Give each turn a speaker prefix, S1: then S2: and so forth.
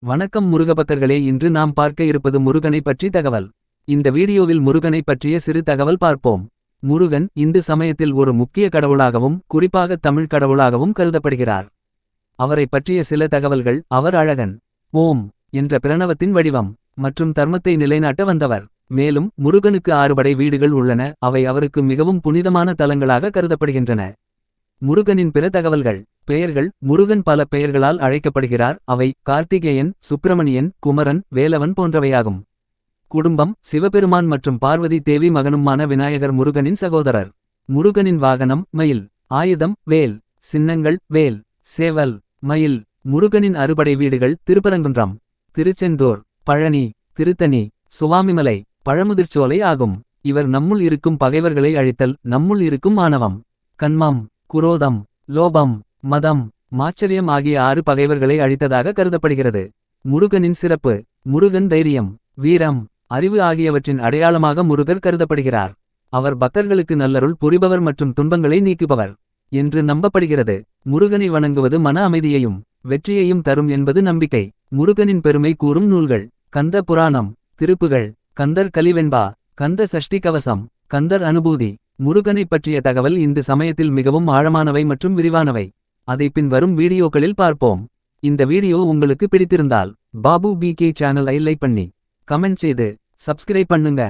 S1: வணக்கம் முருகபக்தர்களே இன்று நாம் பார்க்க இருப்பது முருகனை பற்றி தகவல். இந்த வீடியோவில் முருகனை பற்றிய சிறு தகவல் பார்ப்போம். முருகன் இந்து சமயத்தில் ஒரு முக்கிய கடவுளாகவும் குறிப்பாக தமிழ் கடவுளாகவும் கருதப்படுகிறார். அவரைப் பற்றிய சில தகவல்கள் அவர் அழகன் ஓம் என்ற பிரணவத்தின் வடிவம் மற்றும் தர்மத்தை நிலைநாட்ட வந்தவர். மேலும் முருகனுக்கு ஆறுபடை வீடுகள் உள்ளன அவை அவருக்கு மிகவும் புனிதமான தலங்களாக கருதப்படுகின்றன. முருகனின் பிற தகவல்கள் பெயர்கள் முருகன் பல பெயர்களால் அழைக்கப்படுகிறார். அவை கார்த்திகேயன் சுப்பிரமணியன் குமரன் வேலவன் போன்றவையாகும். குடும்பம் சிவபெருமான் மற்றும் பார்வதி தேவி மகனுமான விநாயகர் முருகனின் சகோதரர். முருகனின் வாகனம் மயில். ஆயுதம் வேல். சின்னங்கள் வேல். சேவல் மயில். முருகனின் அறுபடை வீடுகள் திருப்பரங்குன்றம். திருச்செந்தூர் பழனி திருத்தணி சுவாமிமலை பழமுதிர்ச்சோலை ஆகும். இவர் நம்முள் இருக்கும் பகைவர்களை அழித்தல் நம்முள் இருக்கும் ஆணவம். கன்மம் குரோதம் லோபம். மதம் மாச்சரியம் ஆகிய ஆறு பகைவர்களை அழித்ததாக கருதப்படுகிறது. முருகனின் சிறப்பு முருகன் தைரியம் வீரம் அறிவு ஆகியவற்றின் அடையாளமாக முருகர் கருதப்படுகிறார். அவர் பக்தர்களுக்கு நல்லருள் புரிபவர் மற்றும் துன்பங்களை நீக்குபவர் என்று நம்பப்படுகிறது. முருகனை வணங்குவது மன அமைதியையும் வெற்றியையும் தரும் என்பது நம்பிக்கை. முருகனின் பெருமை கூறும் நூல்கள் கந்த புராணம் திருப்புகள் கந்தர் கலிவெண்பா கந்த சஷ்டி கவசம் கந்தர் அனுபூதி. முருகனைப் பற்றிய தகவல் இந்து சமயத்தில் மிகவும் ஆழமானவை மற்றும் விரிவானவை. அதை பின் வரும் வீடியோக்களில் பார்ப்போம். இந்த வீடியோ உங்களுக்கு பிடித்திருந்தால் Babu P K channel like பண்ணி கமெண்ட் செய்து சப்ஸ்கிரைப் பண்ணுங்க.